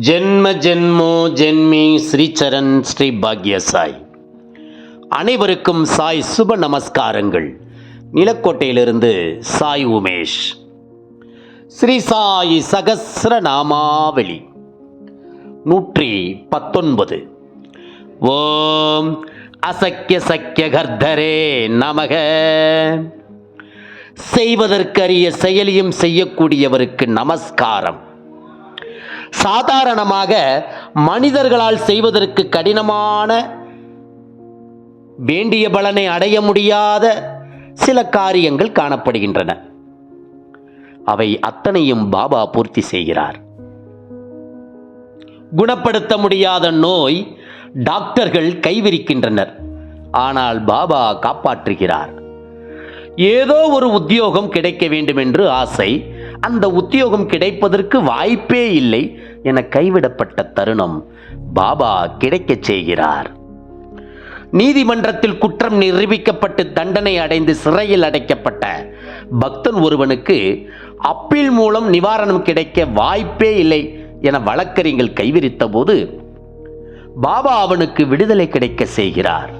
ஜென்ம ஜென்மோ ஜென்மி ஸ்ரீச்சரண் ஸ்ரீ பாக்ய சாய். அனைவருக்கும் சாய் சுப நமஸ்காரங்கள். நிலக்கோட்டையிலிருந்து சாய் உமேஷ். ஸ்ரீ சாய் சகசிர நாமாவளி நூற்றி பத்தொன்பது. ஓம் அசக்கிய சக்கிய கர்த்தரே நமக. செய்வதற்கரிய செயலியும் செய்யக்கூடியவருக்கு நமஸ்காரம். சாதாரணமாக மனிதர்களால் செய்வதற்கு கடினமான வேண்டிய பலனை அடைய முடியாத சில காரியங்கள் காணப்படுகின்றன. அவை அத்தனையும் பாபா பூர்த்தி செய்கிறார். குணப்படுத்த முடியாத நோய் டாக்டர்கள் கைவிரிக்கின்றனர். ஆனால் பாபா காப்பாற்றுகிறார். ஏதோ ஒரு உத்தியோகம் கிடைக்க வேண்டும் என்று ஆசை அந்த உத்தியோகம் கிடைப்பதற்கு வாய்ப்பே இல்லை. என கைவிடப்பட்ட தருணம் பாபா கிடைக்கச் செய்கிறார். நீதிமன்றத்தில் குற்றம் நிரூபிக்கப்பட்டு தண்டனை அடைந்து சிறையில் அடைக்கப்பட்ட பக்தன் ஒருவனுக்கு அப்பீல் மூலம் நிவாரணம் கிடைக்க வாய்ப்பே இல்லை என வழக்கறிஞர்கள் கைவிரித்த போது பாபா அவனுக்கு விடுதலை கிடைக்க செய்கிறார்.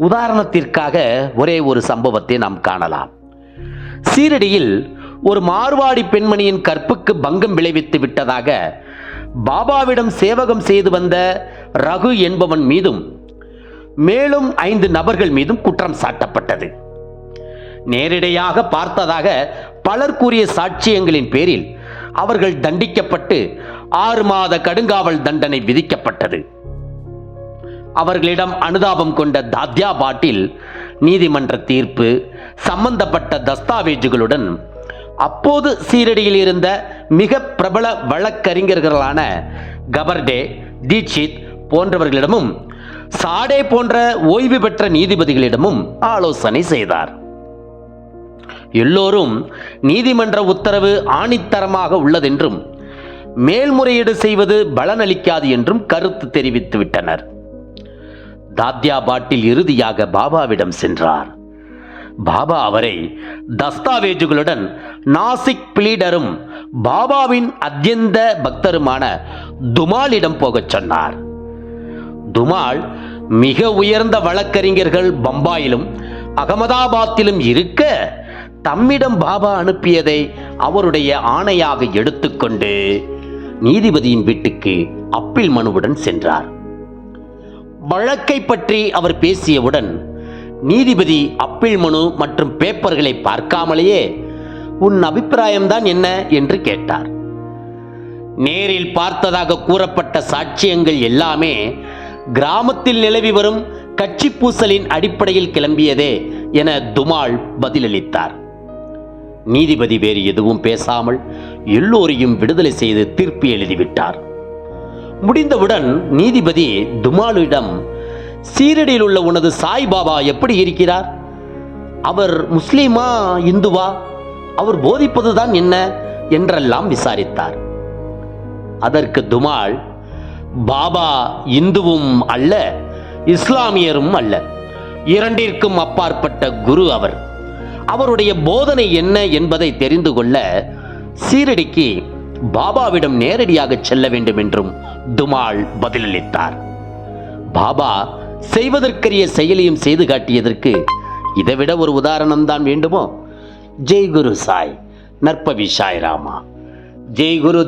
உதாரணத்திற்காக ஒரே ஒரு சம்பவத்தை நாம் காணலாம். சீரடியில் ஒரு மார்வாடி பெண்மணியின் கற்புக்கு பங்கம் விளைவித்து விட்டதாக பாபாவிடம் சேவகம் செய்து வந்த ரகு என்பவன் மீதும் மேலும் ஐந்து நபர்கள் மீதும் குற்றம் சாட்டப்பட்டது. நேரிடையாக பார்த்ததாக பலர் கூறிய சாட்சியங்களின் பேரில் அவர்கள் தண்டிக்கப்பட்டு ஆறு மாத கடுங்காவல் தண்டனை விதிக்கப்பட்டது. அவர்களிடம் அனுதாபம் கொண்ட தாத்யா பாட்டில் நீதிமன்ற தீர்ப்பு சம்பந்தப்பட்ட தஸ்தாவேஜுகளுடன் அப்போது சீரடியில் இருந்த மிக பிரபல வழக்கறிஞர்களான கபர்டே தீட்சித் போன்றவர்களிடமும் சாடே போன்ற ஓய்வு பெற்ற நீதிபதிகளிடமும் ஆலோசனை செய்தார். எல்லோரும் நீதிமன்ற உத்தரவு ஆணித்தரமாக உள்ளதென்றும் மேல்முறையீடு செய்வது பலனளிக்காது என்றும் கருத்து தெரிவித்து விட்டனர் தாத்யா பாட்டில் இறுதியாக பாபாவிடம் சென்றார். பாபா அவரை தஸ்தாவேஜுகளுடன் நாசிக் பிளீடரும் பாபாவின் அத்தியந்த பக்தருமான துமாலிடம் போகச் சொன்னார். துமால் மிக உயர்ந்த வழக்கறிஞர்கள் பம்பாயிலும் அகமதாபாத்திலும் இருக்க தம்மிடம் பாபா அனுப்பியதை அவருடைய ஆணையாக எடுத்துக்கொண்டு நீதிபதியின் வீட்டுக்கு அப்பீல் மனுவுடன் சென்றார். வழக்கை பற்றி அவர் பேசியவுடன் நீதிபதி அப்பீல் மனு மற்றும் பேப்பர்களை பார்க்காமலேயே உன் அபிப்பிராயம்தான் என்ன என்று கேட்டார். நேரில் பார்த்ததாக கூறப்பட்ட சாட்சியங்கள் எல்லாமே கிராமத்தில் நிலவி வரும் கட்சி பூசலின் அடிப்படையில் கிளம்பியதே என துமால் பதிலளித்தார். நீதிபதி வேறு எதுவும் பேசாமல் எல்லோரையும் விடுதலை செய்து தீர்ப்பு எழுதிவிட்டார். முடிந்தவுடன் நீதிபதி துமாலிடம் சீரடியில் உள்ள உனது சாய்பாபா எப்படி இருக்கிறார்? அவர் முஸ்லீமா இந்துவா? அவர் போதிப்பதுதான் என்ன? என்றெல்லாம் விசாரித்தார். அதற்கு துமால் பாபா இந்துவும் அல்ல இஸ்லாமியரும் அல்ல. இரண்டிற்கும் அப்பாற்பட்ட குரு அவர். அவருடைய போதனை என்ன என்பதை தெரிந்து கொள்ள சீரடிக்கு பாபாவிடம் நேரடியாக செல்ல வேண்டும் என்றும் துமால் பதிலளித்தார். பாபா செய்வதற்கரிய செயலையும் செய்து காட்டியதற்கு இதைவிட ஒரு உதாரணம் தான் வேண்டுமோ? ஜெய் குரு சாய் நற்பவி சாய் ராமா ஜெய் குரு